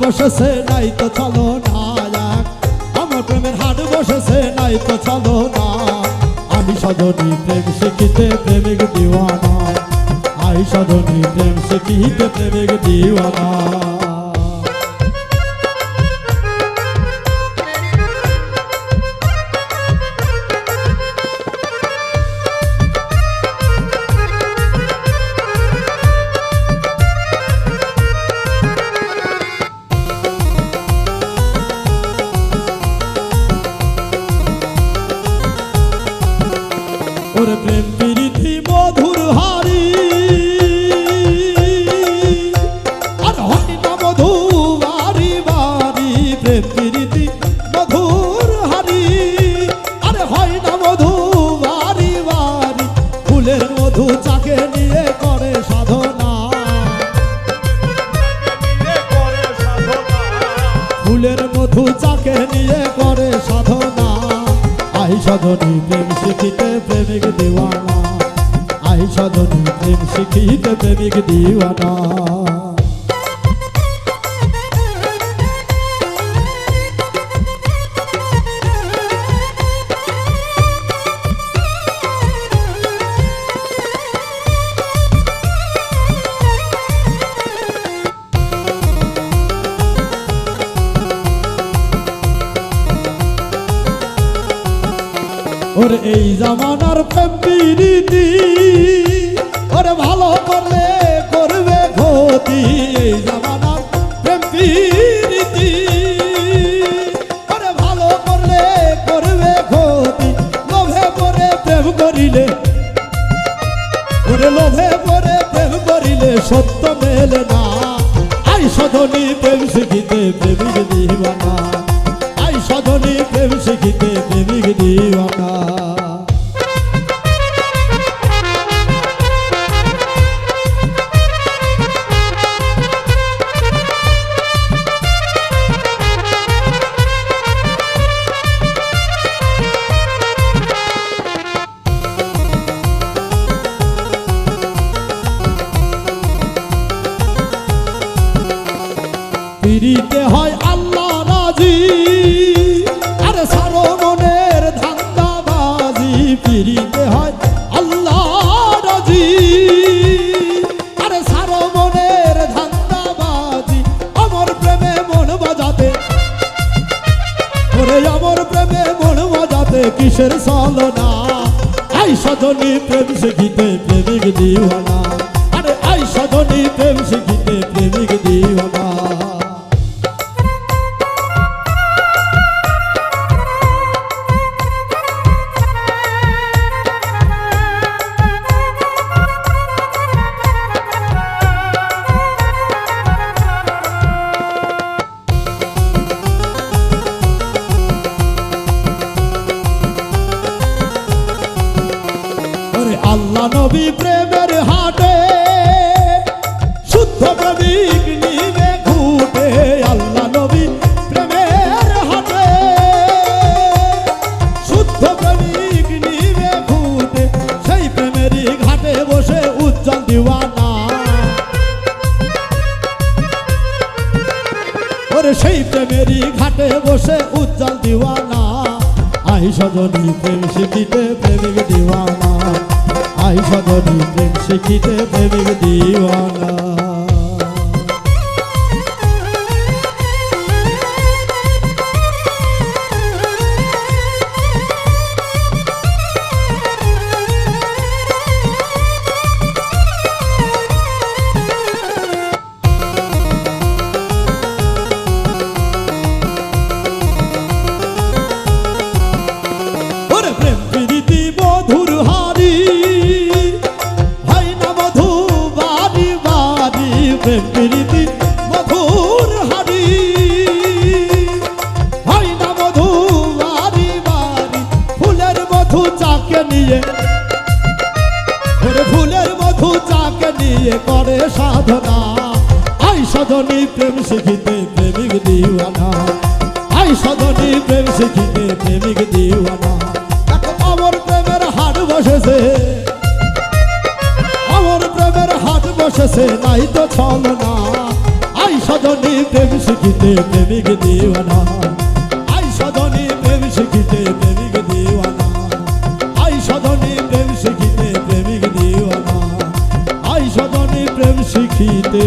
বসেছে, নাই তো চলো না আমার প্রেমের হাট বসেছে, নাই তো চলো না আমি সদনী প্রেম শিখিতে, প্রেমিক দিওয়ানা। আই সদনী প্রেম শিখিতে, প্রেমিক দিওয়ানা। ওরে প্রেম প্রীতি মধুর হারি। সাধনী প্রেম শিখিতে প্রেমিক দিওয়ানা। আই সাধনী প্রেম শিখিতে প্রেমিক দিওয়ানা। ওরে এই জামানার প্রেম প্রীতি ওরে ভালো করলে করবে ক্ষতি। এই জামানার প্রেম ওরে ভালো করলে করবে ক্ষতি। লোভে পরে প্রেম করিলে। ওরে লোভে পরে প্রেম করিলে সত্য মেলে না। আই সধনী প্রেম শিখিতে প্রেমিক কিসের সালনা আই সজনী প্রেম শিখিতে প্রেমিক দিওয়ানা আরে আই সজনী প্রেম শিখিতে প্রেমিক নবী প্রেমের হাটে, শুদ্ধ প্রেমিক নিবে ঘুটে আল্লাহ নবী প্রেমের হাটে। শুদ্ধ প্রেমিক নিবে ঘুটে, সেই প্রেমেরই ঘাটে বসে উজ্জ্বল দিওয়ানা। ওরে সেই প্রেমেরই ঘাটে বসে উজ্জ্বল দিওয়ানা। আই সজনী প্রেম শিখিতে প্রেমিক দিওয়ানা। আই সজনী প্রেম শিখিতে দেবী দিওয়ানা। নিয়ে করে সাধনা। আই সদনী প্রেম শিখিতে প্রেমিক দিওয়ানা। আই সদনী প্রেম শিখিতে প্রেমিক দিওয়ানা। এখন আমার প্রেমের হাট বসেছে। আমার প্রেমের হাট বসেছে, নাই তো ছল না আই সজনী প্রেম শিখিতে প্রেমিক দিওয়ানা। আই সজনী প্রেম শিখিতে প্রেমিক দিওয়ানা। আই সজনী প্রেম শিখিতে শিখিতে।